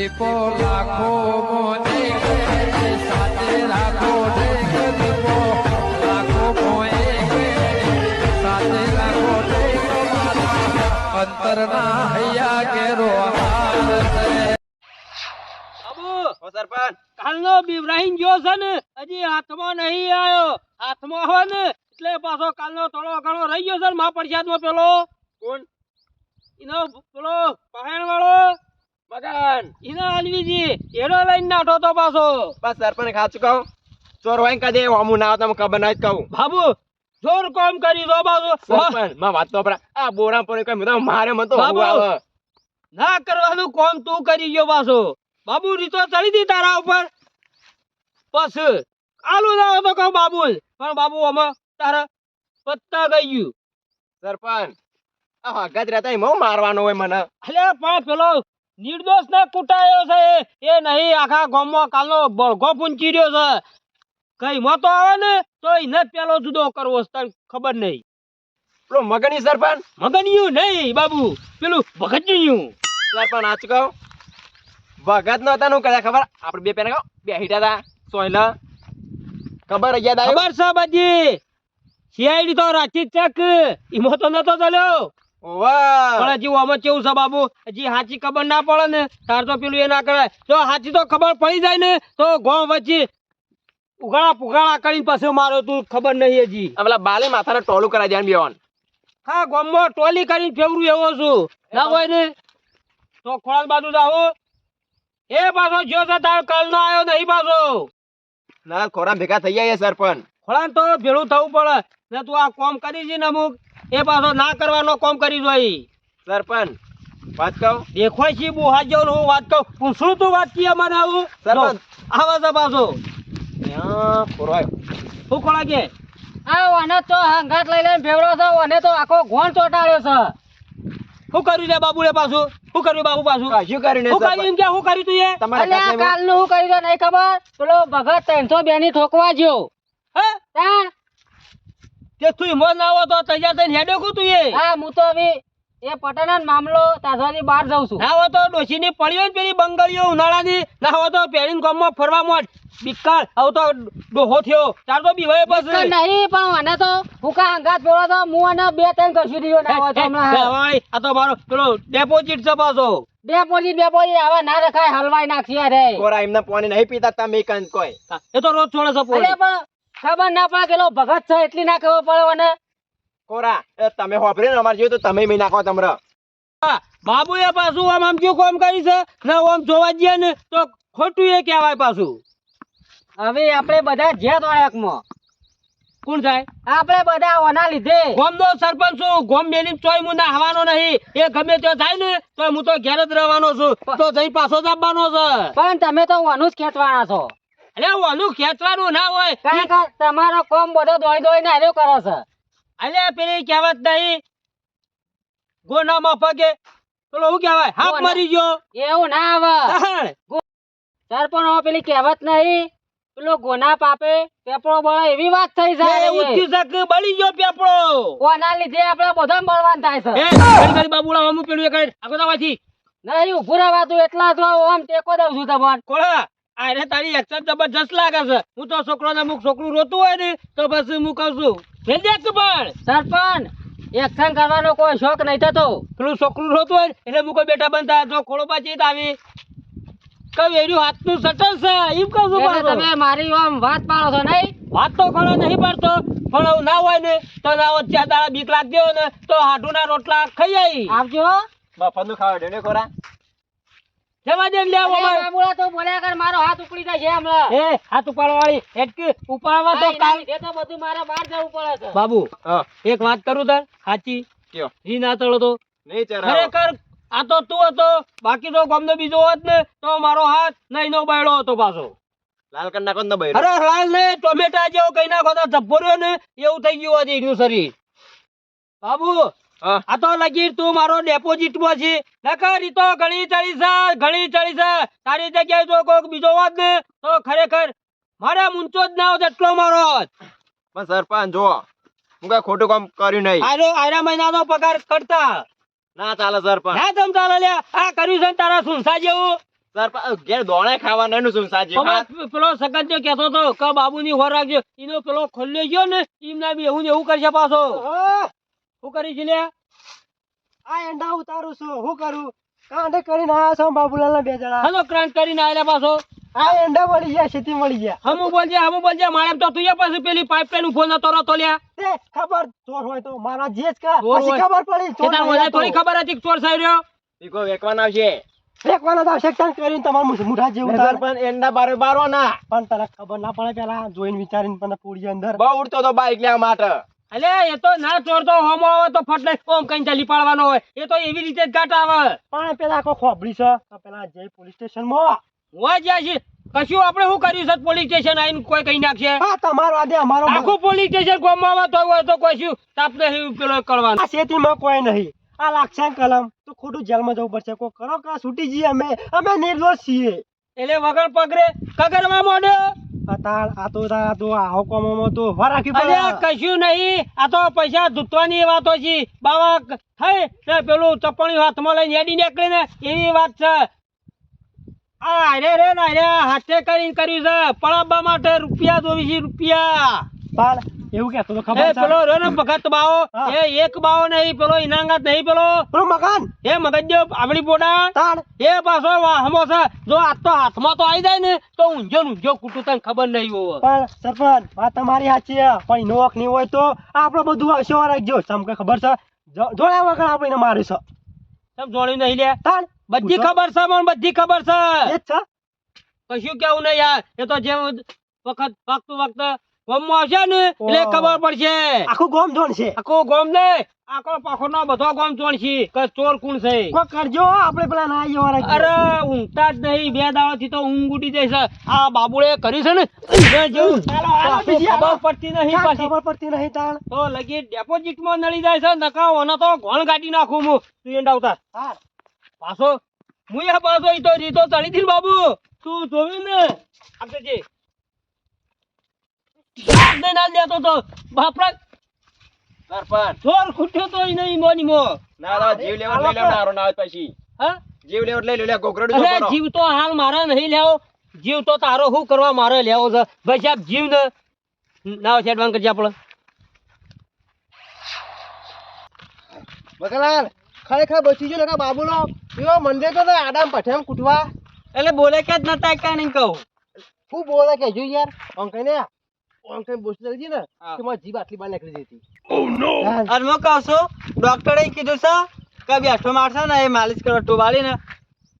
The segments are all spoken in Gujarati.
દીપો લાખો મોને સાથે રાખો ઢેક દીપો, લાખો મોએ સાથે રાખો અંતરના હૈયા કેરો સરપંચ, કાલનો બિવરાહીન ગયો છે ને, હજી હાથમાં નહીં આવ્યો. હાથમાં હોય ને, એટલે પાછો કાલનો થોડો ઘણો રહી ગયો છે ને મા પ્રસાદમાં પેલો. કોણ? એનો પેલો પહાણ વાળો મગન એનો અલવીજી એનો લઈને નાઠો તો પાછો. બસ સરપંચ ખાચું કહું. ચોર હોય ને કદે અમુ ના આવતા ખબર ના જ કહું. બાબુ જોર કોમ કરી દો બાબુ સરપંચમાં વાત તો પરા આ બોરા પર કઈ મને મારે મતો બાબુ. ના કરવાનું કોમ તું કરી ગયો પાછો. બાબુ રીતો ચડી દી તારા ઉપર. બસ આલુ ના તો કહું બાબુ પણ બાબુ આમાં તારા પત્તા ગઈ ગયું. સરપંચ આ હગત રહેતા એમાં મારવાનો હોય મને. અલે પણ પેલો નિર્દોષ ને કુટાયો છે. એ નહીં આખા ગામમાં કાલનો બળગો પૂંચી રહ્યો છે. કઈ મતો આવે ને તો એને પેલો જુદો કરવો તને ખબર નહીં. પેલો મગની સરપંચ? મગનિયું નહીં બાબુ પેલું ભગતનિયું સરપંચ આ ચુકાવ ભગત નો હતા કદાચ ખબર? આપણે બે પેલા બે હીટા હતા સોયલા. ખબર ખબર છે બાજી સીઆઈડી તો રાચી ચક ઈમો તો નતો ચાલ્યો. પણ હજી આમાં કેવું છે બાબુ? હજી હાચી ખબર ના પડે ને? તાર તો પેલું એ ના કરાય. જો હાચી તો ખબર પડી જાય ને તો ગોમ વચ્ચે ઉઘાડા પુઘાડા કરીને પાછો મારો તું ખબર નહીં હજી. પેલા બાલે માથાને ટોલું કરાવી દેવાનું બેવાન. હા ગોમમાં ટોલી કરીને ફેવરું એવો છું. ના હોય ને? તો ખોરાક બાજુ જાઓ. એ પાછો જો છે કાલ નો આવ્યો નહીં પાછો. ના ખોરાક ભેગા થઈ જાય સરપંચ. ખોળાને તો ભેળું થવું પડે. ને તું આ કોમ કરી છે ને અમુક. એ પાછો ના કરવાનો કોમ કરી જોઈ. સરપંચ વાત કહું. દેખવાય છે બહુ હાથ જેવું હું વાત કહું. પૂછું તું વાત કી મને આવું? સરપંચ. આવા છે પાછો. શું ખોળા કે? આ ઓને તો હંગાત લઈ લઈને ભેવડો છે ઓને તો આખો ઘોણ ચોટાડ્યો છે. શું કર્યું છે બાબુ લે પાછું? શું કર્યું બાબુ પાછું? કર્યું શું કર્યું કે શું કર્યું તું એ? કાલનું શું કર્યું નહીં ખબર? પેલો ભગત ત્રણસો બે ની ઠોકવા જ્યો હે? તા તે હિંમત ના આવો તો તૈયાર થઈને હેડો કુ તું એ? હા હું તો હવે એ પટાણા મામલો તાજવાની બહાર જાઉં છું. ના હોય તો ડોશીની પડ્યો ને પેલી બંગળીઓ ઉનાળાની. ના હોય તો પેરીને ગામમાં ફરવા મોટ બિક્કાર હવે તો ડોહો થયો. ચાલ તો બીવાય બસ પછી નહીં પણ મને તો હુકા હંગાત પેલો તો હું અને બે ત્રણ કશું દીધો ના હોય તો હમણાં. ભાઈ આ તો મારો પેલો ડેપોઝિટ છે પાછો. ડેપોઝિટ ડેપોઝિટ આવા ના રખાય હલવાઈ નાખી રે કોરા એમને પાણી નહીં પીતા તમે કંઈ. કોઈ એ તો રોજ છોડે છે અરે પોણી. ખબર ના પડે કેલો ભગત છે એટલી ના ખબર પડે મને. કોરા એ તમે હોભરી ને અમારે જોયું તો તમે મી નાખો તમરે. એ પાછું આમ આમ કયું કોમ કરી છે? ને આમ જોવા જઈએ ને તો ખોટું એ કહેવાય પાછું. હવે આપણે બધા જ્યાં તોડકમાં કોણ થાય? આપણે બધા ઓના લીધે. ગોમનો સરપંચ છું ગોમ મેલી ચોય મુના નાહવાનો નહીં. એ ગમે ત્યાં થાય ને તો હું તો ઘેર જ રહેવાનો છું. તો જઈ પાછો જ આવવાનો છે. પણ તમે તો ઓનું જ ખેંચવાના છો. અરે ઓલું ખેંચવાનું ના હોય. તમારો કોમ બધો દોઈ દોઈ ને હાર્યો કરો છે. અલે પેલી કહેવત નહીં. ગોનામાં પગે. પેલો શું કહેવાય? હાફ ગોના. મરી ગયો. એવું ના આવે. સર પણ પેલી કહેવત નહીં. પેલો ગોના પાપે પેપડો બળે એવી વાત થઈ છે ઊંચી શક બળી ગયો પેપડો કોના લીધે આપણે બધા બળવાન થાય છે. એ ઘડી બાબુડા અમુક પેલું એ કરે. આગળ આવવાથી નહીં ઉભું રહેવાતું એટલા તો આમ ટેકો દઉં છું તમને. કોળા? અરે તારી એક્શન જબરજસ્ત લાગે છે. હું તો છોકરોને અમુક છોકરું રોતું હોય ને તો પછી હું કહું છું તું પણ. સરપંચ એક્શન કરવાનો કોઈ શોખ નહીં થતો. પેલું છોકરું રોતું હોય એટલે મૂકો બેટા બનતા જો ખોળો પાછી આવી. કયું એર્યું હાથનું સટલ છે. એમ કહું છું તમે મારી આમ વાત પાડો છો નહીં? વાત તો ખરો નહીં પાડતો. પણ એવું ના હોય ને તો ના હોય ચાર દાડા બીક લાગતી હોય ને તો હાડુના રોટલા ખાઈ આવી આવજો. મફતનું ખાવા દે ખોરા. જવા દે ને લે આવો અરે ભાઈ. બાબુડા તો બોલ્યા કર મારો હાથ ઉપડી જાય હમણાં એ હાથ ઉપાડવા વાળી હેટકી ઉપાડવા તો હા, એના તો બધું મારે બહાર જવું પડે છે. બાબુ એક વાત કરું તાર સાચી? કયો? રી ના તળો તો નહીં ચરાવો. ખરેખર આ તો તું હતો. બાકી તો ગામનો બીજો હોત ને તો મારો હાથ નહીં નો બાયડો હતો પાછો. લાલ કર નાખો ને બૈરો અરે લાલ ને ટોમેટા જેવો કઈ નાખો તો ધબ્બો ને એવું થઈ ગયું હતું એનું શરીર. બાબુ આ તો લગી તું મારો ડેપોઝિટમાં છે. નકર ઈ તો ઘણી ચડી છે ઘણી ચડી છે. તારી જગ્યાએ જો કોઈક બીજો હોત ને તો ખરેખર મારે મૂંચો જ ના હોત એટલો મારો હોત. પણ સરપંચ જો હું કઈ ખોટું કામ કર્યું નહીં. આયરો આયરા મહિનાનો પગાર કરતા. ના ચાલે સરપંચ. ના તમ ચાલે લે આ કર્યું છે તારા સુનસા જેવું? સરપંચ ઘેર દોણે ખાવાના શું સાજી હવે પેલો સગન જો કહેતો હતો કે બાબુની હોર રાખજો. એનો પેલો ખોલ્યો ગયો ને એમના બી એવું ને એવું કરશે પાછો. શું કરી છે લ્યા? આ એંડા ઉતારું છું. હું કરું? કાંડે કરીને આયા છો બાબુલાલ બે જણા. હલો ક્રાંત કરીને આયા પાછો. આ એંડા મળી ગયા સીધી મળી ગયા. હમુ બોલજે હમુ બોલજે મારે તો તું પછી પેલી પાઇપલાઈન ઊભો નતો રહેતો લ્યા. તે ખબર? ચોર હોય તો મારા જે જ કા. પછી ખબર પડી? ચોર મને થોડી ખબર હતી ચોર સાઈ રહ્યો. ઈકો વેકવાના આવશે. ફેંકવાનો તો આવશે. કાંઈ કરીને તમારું મુઠ- મુઠા જેવું થાય. પણ એંડા બારે બારો ના પણ તને ખબર ના પડે પેલા જોઈને વિચારીને પણ પૂરી અંદર. બહુ ઉડતો તો બાઈક લેવા માટે. અલે એ તો ના ચોરતો હોમો આવે તો ફટલે ઓમ કઈ ચાલી પાડવાનો હોય. એ તો એવી રીતે જ ગાટ આવે. પણ પેલા આખો ખોબડી છે. તો પેલા જય પોલીસ સ્ટેશનમાં હોવા જ્યાં છે કશું આપણે શું કર્યું છે? પોલીસ સ્ટેશન આવીને કોઈ કઈ નાખશે? હા તમારો આદે અમારો આખું પોલીસ સ્ટેશન ગોમમાં આવે તો હોય તો કોઈ શું? તાપ નહીં પેલો કરવાનો. આ ખેતીમાં કોઈ નહીં. આ લાગશે કલમ. તો ખોટું જેલમાં જવું પડશે. કોઈ કરો કા છૂટી જઈએ અમે? અમે નિર્દોષ છીએ. એટલે વગર પગરે કગરમાં મોડે અતાળ આ તો આ તો આવો કોમોમાં તો ઊભા પડે. કશું નહીં. આ તો પૈસા ધૂતવાની વાતો છે. બાવા ને પેલું ચપ્પણી હાથમાં લઈને હેડી નીકળે એવી વાત છે. આ રે રે ના રે હાથે કરીને કર્યું છે. પડાવવા માટે રૂપિયા જોવી છે રૂપિયા. પણ એવું કે તો ખબર છે. પેલો ને ભગત બાવો એ એક બાવો નહીં પેલો ઇનાંગત નહીં પેલો પેલો મકાન એ મગજ્યો આવડી પોડા તાણ. એ પાછો વાહમો છે. જો આ તો હાથમાં તો આવી જાય ને તો ઊંઝો ઊંઝો કુટું તને ખબર નહીં હોવે પણ સરપંચ વાત તમારી સાચી છે. પણ એનો વખ નહીં હોય તો આપણે બધું સેવા રાખજો. સમ ખબર છે? જો- જોયા વગર આપણે મારે છે. તમ જોડ્યું નહીં લે. તાણ. બધી ખબર છે મને બધી ખબર છે. એ જ છે. કશું કેવું નહીં યાર. એ તો જેવું વખત વખત વખત ગોમમાં આવશે ને એટલે ખબર પડશે. આખું ગોમ જોણ છે. આખો ગોમ ને આખો પાખો નો બધો ગોમ ચોણશી કે ચોર કોણ છે. કોઈ કરજો આપણે પેલા ના એવા અરે ઊંઘતા જ નહીં બે દાડાથી તો ઊંઘ ઉડી જાય આ બાબુએ કર્યું છે ને? ખબર પડતી નહીં ખબર પડતી નહીં તાણ? તો લગી ડેપોઝિટમાં નડી જાય છે નકા ઓને તો ઘણ કાઢી નાખું હું. તું આવતા પાછો હું. પાછો ઈ તો રીતો ચડી બાબુ. તું જોયું ને. આપણે જે આલ દેતો તો બાપરા સરપંચ. ચોર ખૂટ્યો તો ઈ નહીં મોની મો. ના ના જીવ લેવો લઈ લેવો નારો ના પછી. હા? જીવ લેવો લઈ લે લે ગોગરડું તો અરે જીવ તો હાલ મારા નહીં લેવો જીવ તો તારો શું કરવા મારે લેવો છે? ભાઈ સાહેબ જીવ ને ના સેડવાન કરજે આપણે. બકલાલ ખરેખર બચી ગયો નકા બાબુનો? એવો મંદિર તો આડામ પઠેમ કૂટવા. એટલે બોલે કે જ નતા કાણી કહું. શું બોલે કે જો યાર? અંકલ ને અંકલ બોસી લઈ ને. કે મારી જીભ આટલી બહાર નીકળી જતી અને મો કહું છું ડોક્ટરે કીધું છે કે બેઠો મારશે ને એ માલિશ કરવા ટોબાળી ને.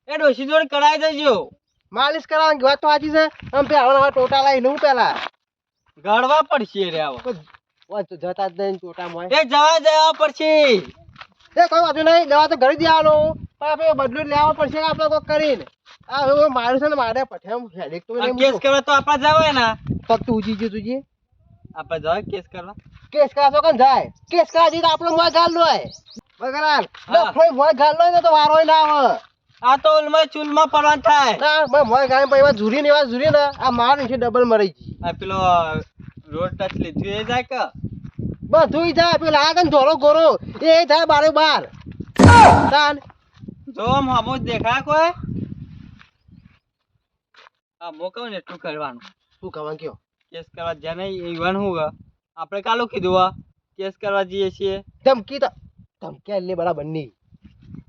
એ ડોસી જોડે કરાવી દેજો. માલિશ કરાવવાની વાત તો સાચી છે આમ પે હવે ટોટા લાવી લઉં પેલા. ગળવા પડશે રે આવો. તો જતા જ નહીં ટોટા એ જવા જવા પડશે. એ કોઈ વાંધો નહીં દવા તો ઘરે જ આવવાનું પણ આપણે બદલું લેવા પડશે આપણે કોઈક કરીને. આ મારું છે ને મારે પઠેમ હેડેક તો કેસ કરવા તો આપણે જવાય ને. પગ તો ઉજી ગયું તુજી આપણે જાય કેસ કરવા? કેસ કરાવશો કોણ જાય? કેસ કરાવી દીધો આપણો મોય ગાલ લો બગરાલ. ડફોય મોય ગાલ લો તો વારો ના આવે. આ તો ઉલમાં ચૂલમાં પડવાનું થાય. ના મે મોય ગાય પછી એવા ઝૂરી ને એવા ઝૂરી ને આ માર નીચે ડબલ મરી ગઈ. આ પેલો રોડ ટચ લીધું એ જાય કે? બધું જાય પેલા આગળ ધોરો ગોરો એ થાય બારે બાર. તાન. જો આમ હમો દેખાય કોઈ? આ મોકવ ને એટલું કરવાનું. શું કહેવાનું કયો? કેસ કરવા જ્યાં નહીં ઈવન હું આપણે કાલો કીધું આ કેસ કરવા જઈએ છીએ. ધમકી તો ધમકી એટલે બરાબર નહીં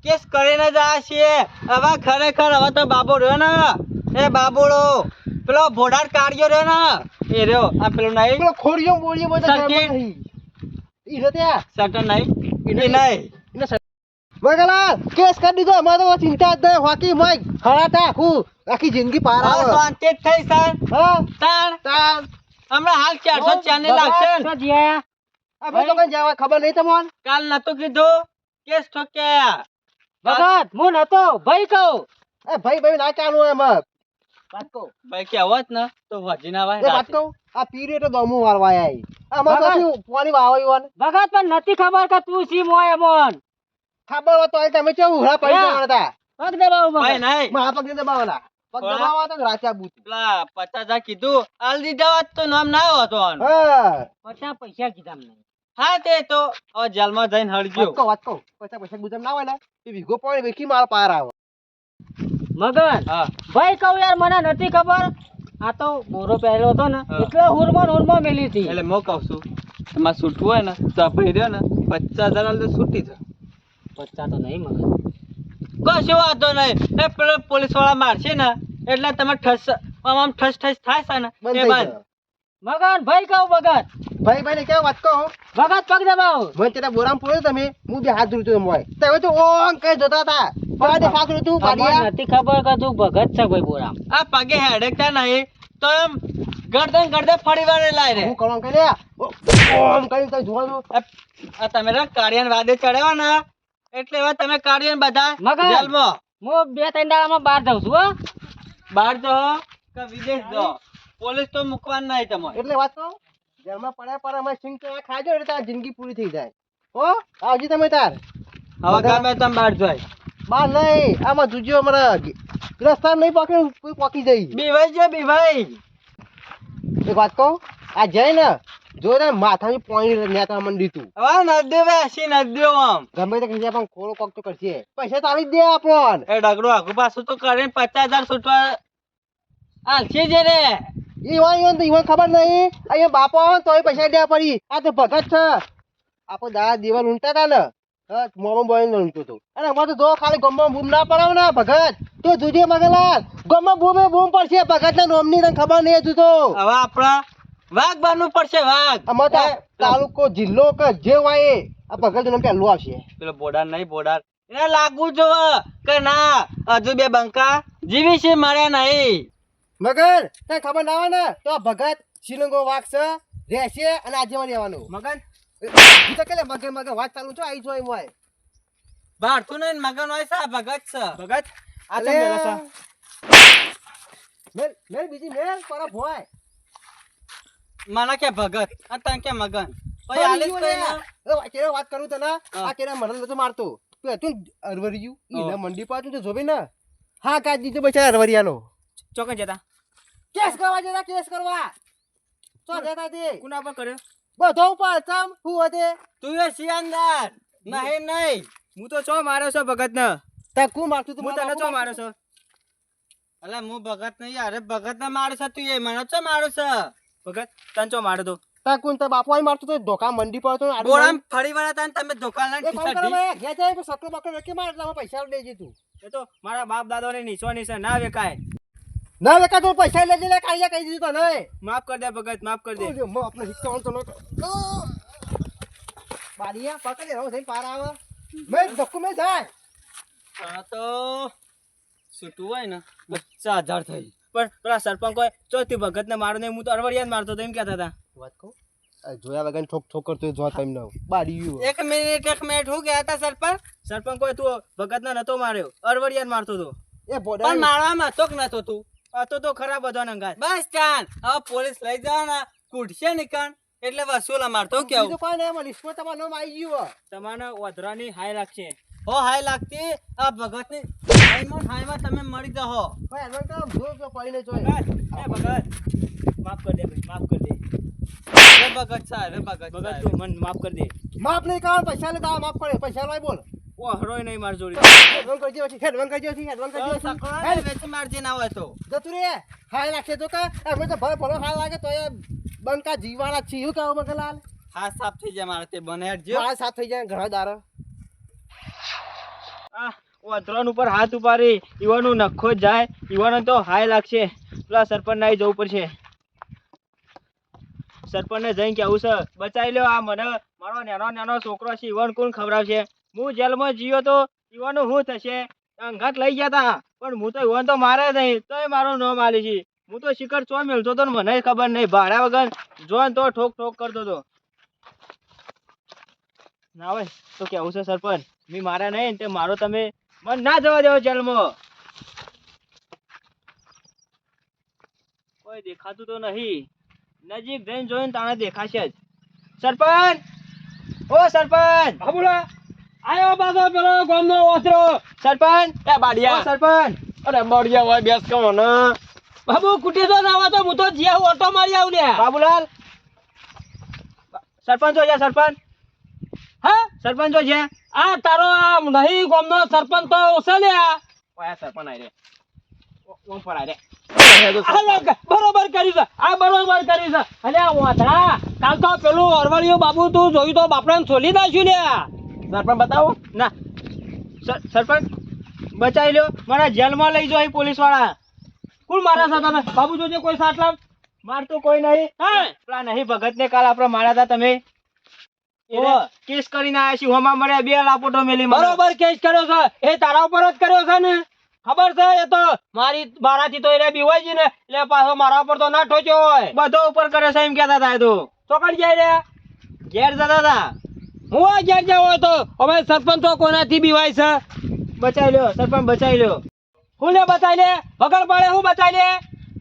કેસ કરીને જ આ છીએ. હવે ખરેખર હવે તો બાબો રહ્યો ને. એ બાબોડો પેલો ભોડાર કાઢ્યો રહ્યો ને. એ રહ્યો આ પેલો નહીં. પેલો ખોડિયો બોળિયો બધો સર્કિટ. નહીં. સટન નહીં. એ નહીં. મગલાલ કેસ કરી દીધો. અમારે તો ચિંતા જ નહીં. હોકી મોય હરાતા આખું આખી જિંદગી પાર આવે શાંતિ જ થઈ સર. હા? તાણ. તાન હમણાં હાલ ચારસો ચારની લાગશે. ને. આપણે તો કઈ જવા ખબર નહીં તમને? કાલ નતું કીધું. કેસ ઠોક્યા. ભગત હું નતો. ભાઈ કહું. એ ભાઈ ભાઈ ના ચાલુ એમાં. વાત કહું. ભાઈ કહેવત ને તો હજી ના ભાઈ વાત કહું. આ પીરે તો દમુ વાળવા આઈ આમાં તો. પાણી વાવ્યું ભગત પણ નથી ખબર કે તું સી મોય મોન ખબર હોય તો તમે કેવું ઉઘરા પડી. જવાના હતા? પગ દબાવો ભાઈ નહીં. મારા પગ દબાવવાના પગ. દબાવવા તો રાચા બૂત પેલા પચાસ હજાર કીધું હાલ દીધા વાત તો નામ ના હોતો પચાસ પૈસા કીધા મને હા તે તો હવે જેલમાં જઈને હળજો વાત કહું વાત કહું. પૈસા પૈસા ગુજાર ના હોય ને એ વીઘો પડે વેખી માર પાર આવે. મગન ભાઈ કહું યાર મને નથી ખબર. આ તો બોરો પહેરેલો હતો ને એટલે હુરમાં હુરમો મેલી હતી. એટલે મો કહું છું તમારે છૂટવું હોય ને તો ભાઈ રહ્યો ને પચાસ હજાર તો છૂટી છે પચ્ચા તો નહીં મગન કશો વાંધો નહીં. એ પેલો પોલીસવાળા મારશે ને એટલે તમે ઠસ આમ આમ ઠસ ઠસ થાય છે ને એ મગન ભાઈ કહો મગન. ભાઈ ભાઈ ને કેવું વાત કહો? ભગત પગ દબાવો. મને તેના બોરામ પોયો તમે હું બે હાથ ધોતો મોય તમે તો ઓમ કઈ જોતા હતા? પાડે ફાકરું તું પાડિયા નથી ખબર કે તું ભગત છે ભાઈ બોરામ. આ પગે હેડકતા નહીં તો એમ ગરદન ગરદન ફરી વાર લાય રે. હું કરે ઓમ કઈ તો જોવાનું આ આ તમે રે કાર્યાન વાદે ચડ્યા ને? એટલે હવે તમે કાળિયાન બધા. જેલમાં? હું બે ત્રણ દાડામાં બહાર જાઉં છું હો. બહાર જો કે વિદેશ જો પોલીસ તો મૂકવાનું નહીં તમારે. એટલે વાત તો જેલમાં પડ્યા પડે અમે સિંગ તો ખાજો એટલે તાર જિંદગી પૂરી થઈ જાય. હો? આવજી તમે તાર. હવે ગમે તમે બહાર જોઈ બહાર નહીં. આમાં જોજો અમારા રસ્તા નહીં પાકે કોઈ પકી જાય. બીવાઈ છે બીવાઈ. એક વાત કહું? આ જય ને જો ને માથાની પોઈન્ટ નેતા મંડી દીધું. હવે નદી બેસી નદીઓ આમ? ગમે તે કહીએ પણ ખોળો કોક તો કરશે. પૈસા તારી દે આપણ. એ ડગડો આખું પાછું તો કરે પચાસ હજાર છૂટવા આલશે છે રે ઈવન ઈવન તો ઈવન ખબર નહીં. અહીંયા બાપો આવે તોય પૈસા દેવા પડી. આ તો ભગત છે. આપો દાદા દીવાલ ઊંઘતા હતા ને. હા મોમાં બોય ઊંઘતો હતો અને અમાર તો જો ખાલી ગમમાં બૂમ ના પડાવ ને ભગત. તો જુજે મગલાલ ગમમાં બૂમે બૂમ પડશે ભગત ના નોમની તને ખબર નહીં હજુ તો. હવે આપણા વાઘ બનવું પડશે વાઘ. અમારે તો તાલુકો જિલ્લો કે જે હોય આ પગલનું પહેલું આવશે. પેલો બોડાર નહીં બોડાર એને લાગવું જો કે ના હજુ બે બંકા જીવી છે માર્યા નહીં. મગર તને ખબર ના આવે ને તો આ ભગત શ્રીલંગો વાઘ છે રહેશે અને આજે માં રહેવાનું મગન? ઈ તો કેલે મગર મગર વાત ચાલુ છો આવી જો એમ હોય. ભારતું નહીં મગન હોય છે આ ભગત છે. ભગત? આ મેલ મેલ બીજી મેલ પર ભોય મને કે ભગત? આ તને કે મગન? તો એને. કેરે વાત કરું તને? આ કેરે મરણ નતો મારતો. તું હતું અરવરિયું? ઈને મંડી પાછું તો જોબે ને. હા કાઢ દીધો બચારા અરવરિયાનો. ચોકન જતા. કેસ કરવા જતા કેસ કરવા. તો જતા દે કુના પર કર્યો. બધો ઉપર ચમ હું હતે. તું એ સિયાંદાર. નહીં નહીં. હું તો છો માર્યો છો ભગત ને તા કુ મારતું તું હું તને છો માર્યો છો? અલા હું ભગત નહીં અરે ભગત ને મારું છે તું એ. મને ચો મારું છે? ભગત તને ચો માર્યો તો તા કુન તા બાપુ આઈ મારતો તો ધોકા મંડી પર તો બોરામ ફરી વાળા તા તમે ધોકા કોણ કરે ભાઈ ઘેર જાય તો સકલો બકલો રકે માર એટલે પૈસા લેજે તું. એ તો મારા બાપ દાદા ને નીચો નીચે ના વેકાય. ના વેકા તો પૈસા લેજે લે કાઢ્યા કહી દીધું તને. માફ કર દે ભગત માફ કર દે. મો આપણે હિચકાવાનું તો. અ! બારીયા પકડી રહો થઈ પાર આવે. મેં ધક્કો મેં જાય. આ તો છૂટું હોય ને પચાસ હજાર થઈ. પણ પેલા સરપંચ કોઈ ચોથી ભગત ને મારો નહીં હું તો અરવડિયા મારતો તો એમ કહેતા હતા. વાત કહું? આ જોયા વગર ઠોક ઠોક કરતો જો ટાઈમ ના બારીયું એક મિનિટ એક મિનિટ હું ગયા હતા સરપંચ? સરપંચ કોઈ તું ભગત ને નતો માર્યો અરવડિયા જ મારતો હતો. એ પણ મારવામાં તો નતો તું? આ તો તો ખરાબ હતો નંગા બસ ચાલ હવે પોલીસ લઈ જાવ ને કૂટશે નિકાન એટલે વસૂલા મારતો કેવું? કોઈ નહીં લિસ્ટમાં તમારું નામ આવી ગયું તમારા વધરાની હાય લાગશે. હો હાય લાગતી આ ભગત ની હાયમાં તમે મરી જાઓ. ભાઈ એડવાન્સ કામ જો જો પડીને જોઈ. એ ભગત માફ કરી દે ભાઈ માફ કરી દે. રે ભગત છે રે ભગત ભગત તું મને માફ કરી દે. માફ નહીં કરવા પૈસા લેતા માફ કરે પૈસા લાય બોલ. ઓ હરોય નહીં માર જોડી. એડવાન્સ કરજો. હેડ, વેચી મારજે ના હોય તો. જતું રે હાય લાગશે તો કા. અમે તો ભલે ભલો હાલ લાગે તો એ બંકા જીવાળા છીએ. શું કહો મગલાલ હા સાફ થઈ જાય મારે તે બને હેડજો. હા સાફ થઈ જાય ઘણા દારો આ વધરાન ઉપર હાથ ઉપાડી ઈવાનો નખો જાય ઈવાનો તો હાય લાગશે. પેલા સરપંચ ના જવું પડશે. સરપંચ ને જઈને કેવું છે બચાવી લ્યો આ મને. મારો નાનો નાનો છોકરો છે ઈવન કોણ ખવડાવશે? હું જેલમાં જીયો તો ઈવાનું શું થશે? અંઘાટ લઈ ગયા તા. પણ હું તો ઈવન તો મારે નહીં. તોય મારો નામ આલી છે. હું તો શિખર ચો મેળતો તો મને ખબર નહીં. ભાડા વગર જોન તો ઠોક ઠોક કરતો તો. ના હોય. તો કેવું છે, સરપંચ, મેં મારા નહીં તે મારો તમે મન ના જવા દેવો જેલમાં. કોઈ દેખાતું તો નહીં. નજીક જઈને જોઈને તાણે દેખાશે જ. સરપંચ! ઓ સરપંચ! બાબુલા આયો પાછો પેલો ગામનો ઓથરો. સરપંચ એ ઓ બાડિયા સરપંચ. અરે બાડિયા હોય બેસ કહો ને. બાબુ કુટી તો ના તો હું તો જીયા ઓટો મારી આવું ને બાબુલાલ. સરપંચ છે સરપંચ. હા સરપંચ છે આ તારો આ નહીં ગામનો સરપંચ તો ઓછા લ્યા ઓયા સરપંચ આઈ રે ઓમ પરાય રે બરોબર કર્યું છે. આ બરોબર કર્યું છે. અને આ કાલ તો પેલું અરવળિયું બાબુ તું જોયું તો બાપરાને છોલી નાખ્યું લે સરપંચ બતાવો. ના. સર- સરપંચ બચાવી લ્યો. મને જેલમાં લઈ જાઓ પોલીસવાળા કોણ મારા છે તમે બાબુ જોજે કોઈ સાટલા મારતું કોઈ નહીં. હા. પેલા નહીં ભગત ને કાલ આપણે માર્યા હતા તમે. કેસ કરીને આયા છીએ હોમા મળ્યા બે લાપોટો મેલી બરોબર કેસ કર્યો છે. એ તારા ઉપર જ કર્યો છે ને? ખબર છે? એ તો મારી મારાથી તો એને બીવાય છે ને એટલે પાછો મારા ઉપર તો ના ઠોચ્યો હોય. બધો ઉપર કરે છે એમ કહેતા હતા તો. ચોકડ જાય રે. ઘેર જતા હતા હું આ ઘેર જાવ તો અમે સરપંચો કોનાથી બીવાય છે? બચાવી લ્યો સરપંચ બચાવી લ્યો. હું લે બચાવી લે? વગર પડે હું બચાવી લે?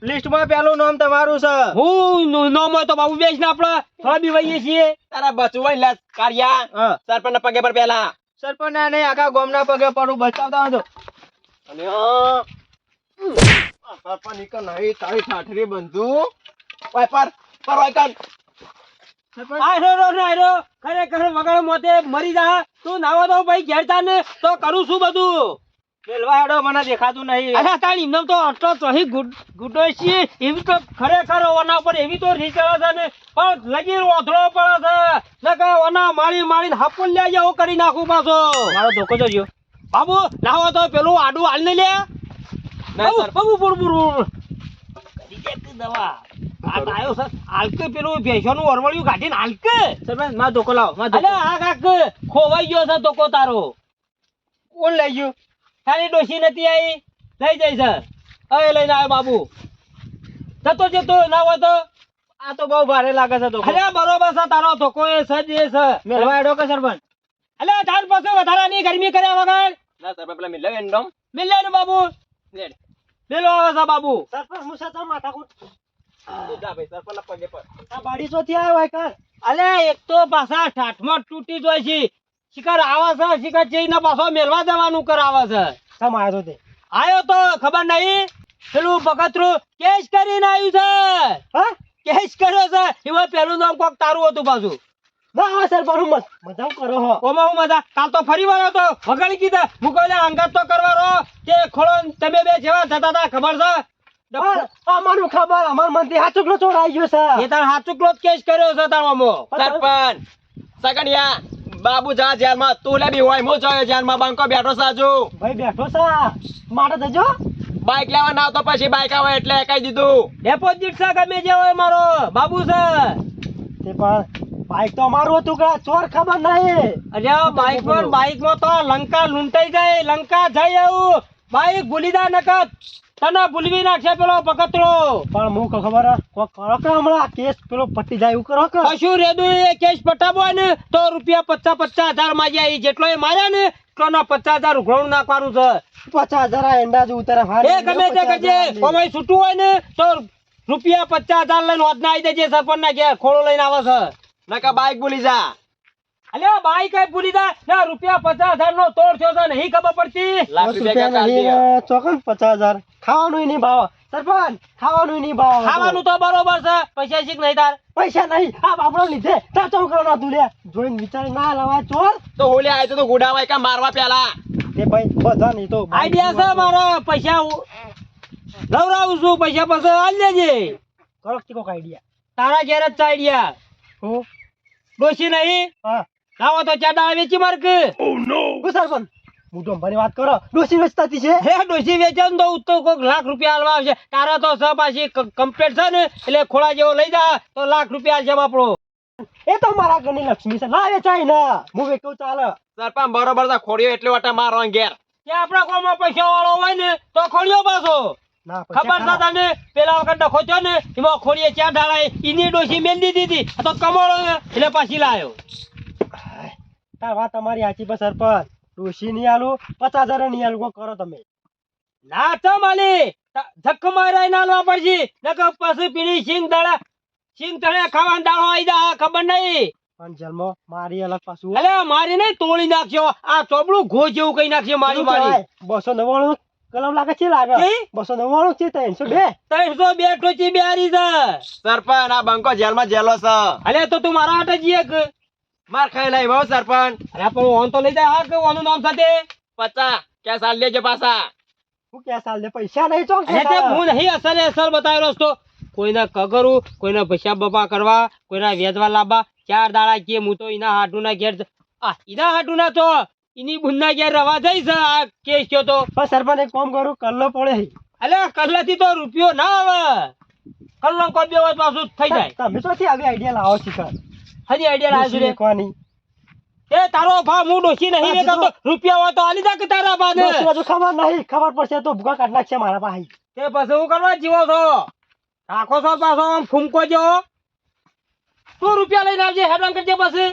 લિસ્ટમાં પહેલું નામ તમારું છે. હું નામ હોય તો બાબુ બેસ ને આપણે. થોડા બીવાઈએ છીએ. તારા બચવાઈ લે કારિયા. સરપંચ પગે પર પહેલા સરપંચ ના નહીં આખા ગામના પગે પડું બચાવતા હતો. અને સરપંચ નીકળ નહીં તારી ઠાઠરી બંધુ. ઓય પર પર ઓય કર. આ રો રો ના રો ખરેખર વગર મોતે મરી જા. તું નાવો તો ભાઈ ઘેરતા ને. તો કરું શું બધું. પેલવા હેડો મને દેખાતું નહીં. અરે તાણી એમને તો આટલો ચોહી ગુડો છે. એવી તો ખરેખર ઓના એવી તો રીત ચડે છે ને. પણ લગી ઓથળો પડે છે. નકર ઓના મારી મારીને હાપુલ લે જાવ કરી નાખું પાછો. મારો ધોકો તો બાબુ લાવો તો પેલું આડું હાલ ને લે. બાબુ બુર બુર. કરી દે દવા. આ તો હાલકે પેલું ભેંસોનું અરવળિયું કાઢીને હાલકે. સરપંચ મારો ધોકો લાવો ધોકો. આ કાક ખોવાઈ ગયો છે ધોકો તારો. કોણ લઈ ગયું? તારી ડોશી નથી આવી? લઈ જાય છે. હવે લઈને આવ્યો બાબુ. જતો જતો ના હોય તો? આ તો બહુ ભારે લાગે છે તો અરે બરોબર છે તારો ધોકો એ છે જે છે. મેલવા હેડો કે સરપંચ. અલે તાર પાસે વધારાની ગરમી કર્યા વગર. ના સર પેલા મિલ એન્ડમ મિલ ને બાબુ. લેડ. મેલો આવે છે બાબુ. સરપંચ મુસા તો માથા કુટ જા ભાઈ સરપંચ ના પગે પર. આ બાડી ચોથી આવ્યો હોય કર અલ્યા એક તો પાછા ઠાઠમાં તૂટી જોઈ છે. શિકાર આવે છે શિકાર જઈને પાછો મેળવા દેવાનું કરાવે છે. સમ આવ્યો તો આવ્યો તો ખબર નહીં? પેલું બકતરું કેસ કરીને આવ્યું છે. હા? કર્યો છે. એમાં પેલું નામ કોક તારું હતું પાછું. ના સર બરું મત મજા કરો હો. ઓમાં હું મજા કાલ તો ફરી વાર હતો વગાડી કીધા. મુકોલે અંગાત તો કરવાનો કે ખોળો તમે બે જેવા થતા હતા ખબર છે? અમારું ખબર અમાર મનથી હાચુકલો ચૂકલો ચોરાઈ ગયો છે. એ તાર હાચું ક્લોઝ કેસ કર્યો છે તાર મામો સરપંચ સગડિયા. બાબુ જા જેલમાં તું લે બી હોય હું જોયો જેલમાં બંકો બેઠો સાજુ ભાઈ બેઠો છે માટે જજો બાઈક લેવા ના તો પછી બાઈક આવે એટલે કહી દીધું. ડેપોઝિટ છે ગમે જે હોય મારો બાબુ છે તે પણ બાઈક તો અમારું હતું કે ચોર ખબર નહીં. અરે બાઈક પર બાઈકમાં તો લંકા લૂંટાઈ જાય લંકા જઈ આવું. બાઈક ભૂલી જા નકર. તને ભૂલવી નાખશે પેલો પકતરો પણ હું ખબર કરો કે હમણાં કેસ પેલો પટી જાય એવું કરો કે? કશું રેદુ એ કેસ પટાવો ને તો રૂપિયા પચાસ પચાસ હજાર માગ્યા ઈ જેટલો એ માર્યા ને એટલો પચાસ હજાર ઉઘરાણું નાખવાનું છે. પચાસ હજાર આ જ ઉતારે એ ગમે તે કરજે હજાર છૂટું હોય ને તો રૂપિયા પચાસ હજાર લઈને હોદના આવી દેજે સરપંચ ના ઘેર ખોળો લઈને આવે છે. નકા બાઈક ભૂલી જા. અલ્યા બાઈ કઈ ના રૂપિયા પચાસ હજાર નો તોડ થયો છે નહીં ખબર પડતી? લાખ રૂપિયા ચોકન પચાસ હજાર. ખાવાનું નહીં ભાવ. સરપંચ ખાવાનું નહીં ભાવ. ખાવાનું તો બરોબર છે પૈસા શીખ નહીં તાર. પૈસા નહીં. આ બાપડો લીધે. ચાચો કરવાનો તું લે. જોઈને વિચાર ના લાવા ચોર. તો ઓલે આય તો તું ગુડાવાય કા મારવા પેલા. એ ભાઈ બધા નહીં તો આઈડિયા છે મારો પૈસા લવરાવું છું પૈસા પછી આલ લેજે કરો ટીકો આઈડિયા. તારા ઘેર જ આઈડિયા. હું? ડોશી નહીં? હા. લાવો તો ચાર દાડા વેચી માર્ક હું સરપંચ? હું તો અંબાની વાત કરો. ડોસી વેચતાતી છે? હે ડોશી વેચે તો તો કોઈક લાખ રૂપિયા આલવા આવશે. તારા તો સ પાછી કમ્પ્લીટ છે ને? એટલે ખોળા જેવો લઈ જા તો લાખ રૂપિયા આલશે બાપડો એ તો મારા ઘરની લક્ષ્મી છે. ના વેચાય ના. હું વેચું ચાલે. સરપંચ બરોબર છે ખોડિયો એટલે વટા મારો ઘેર. કે આપણા કોમમાં પૈસા વાળો હોય ને તો ખોળ્યો પાછો. ખબર છે. તને? પેલા વખત ડખો થયો ને એમાં ખોડીએ ચાર ઢાળા એની ડોસી મેંદી દીધી તો કમળો એટલે પાછી લાયો. તાર વાત તમારી સાચી પર સરપંચ. ડોસી નહીં આલું પચાસ હજાર નહીં આલું કરો તમે? ના તો માલી ધક્ક મારા ના લવા પડશે નકર પછી પીણી સિંગ દાડા સિંગ તળે ખાવાનું દાળો આવી જા ખબર નહીં. પણ જન્મો મારી અલગ પાછું. અલે મારી નહીં તોડી નાખ્યો આ ચોબડું ઘો જેવું કઈ નાખશે મારી મારી. બસો નવ્વાણું કલમ લાગે છે લાગે? બસો નવ્વાણું છે ત્રણસો બે? ત્રણસો બે ટોચી બેહારી છે. સરપંચ આ બંકો જેલમાં જેલો છે. અલે તો તું મારા હાટે જઈએ કે માર ખાઈ લઈ ભાવ સરપંચ. અરે પણ ઓન તો લઈ જાય. હા કે ઓનું નામ સાથે? પચા કે સાલ લેજે પાછા. હું કે સાલ લે પૈસા નહીં ચોક અરે તે હું નહીં અસર અસલ બતાવેલો તો. કોઈના કગરું કોઈના ભસ્યા બપા કરવા કોઈના વેદવા લાવવા ચાર દાડા કે હું તો એના હાટુ ના ઘેર આ એના હાટુ ના તો એની બુનના ઘેર રવા જઈશ આ કેસ થયો તો. પણ સરપંચ એક કામ કરું કલ્લો પડે અલે કલ્લાથી તો રૂપિયો ના આવે. કલ્લો કોઈ બે પાછું થઈ જાય. તમે ચોથી આવી આઈડિયા લાવો છો સર? હજી આઈડિયા લાવ્યો રે. કોની એ તારો ભા હું ડોસી નહીં રે તો રૂપિયા હોય તો આલી દે કે તારા બાને હજુ ખબર નહીં ખબર પડશે તો ભૂકા કાઢ નાખશે મારા ભાઈ તે પછી હું કરવા જીવો છો? રાખો છો પાછો આમ ફૂમકો જો તું રૂપિયા લઈને આવજે હેડવાન કરજે પછી.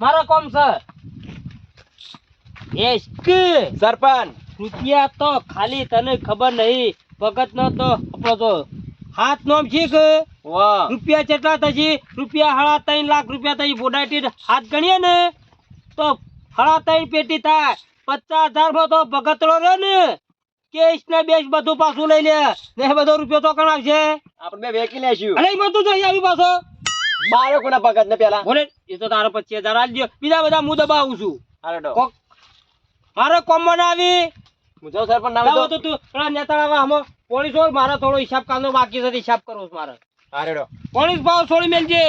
મારો કોમ સર સરપંચ. રૂપિયા તો ખાલી તને ખબર નહીં ભગત નો તો આપણો તો હાથ નોમ છીક રૂપિયા કેટલા થશે રૂપિયા હળા ત્રણ લાખ રૂપિયા થશે. બોડાટી હાથ ગણીએ ને તો હળા ત્રણ પેટી થાય. પચાસ હજારમાં તો ભગતડો રહ્યો ને. કેસ ને બેસ બધું પાછું લઈ લે ને બધો રૂપિયો તો કણાવશે આપણે બે વેકી લેશું. અરે બધું જઈ આવી પાછો. બાળકોના ભગત ને પેલા. બોલે એ તો તારો પચીસ હજાર આલજો બીજા બધા હું દબાવું છું. મારો ડો. મારે કોમમાં ના આવી. હું જાઉં સરપંચ નામ લાવો તો. તું પેલા નેતા આવા હમો. પોલીસ મારો થોડો હિસાબ કાનો બાકી છે હિસાબ કરો મારે હારે ડો. પોલીસ ભાવ છોડી મેલજે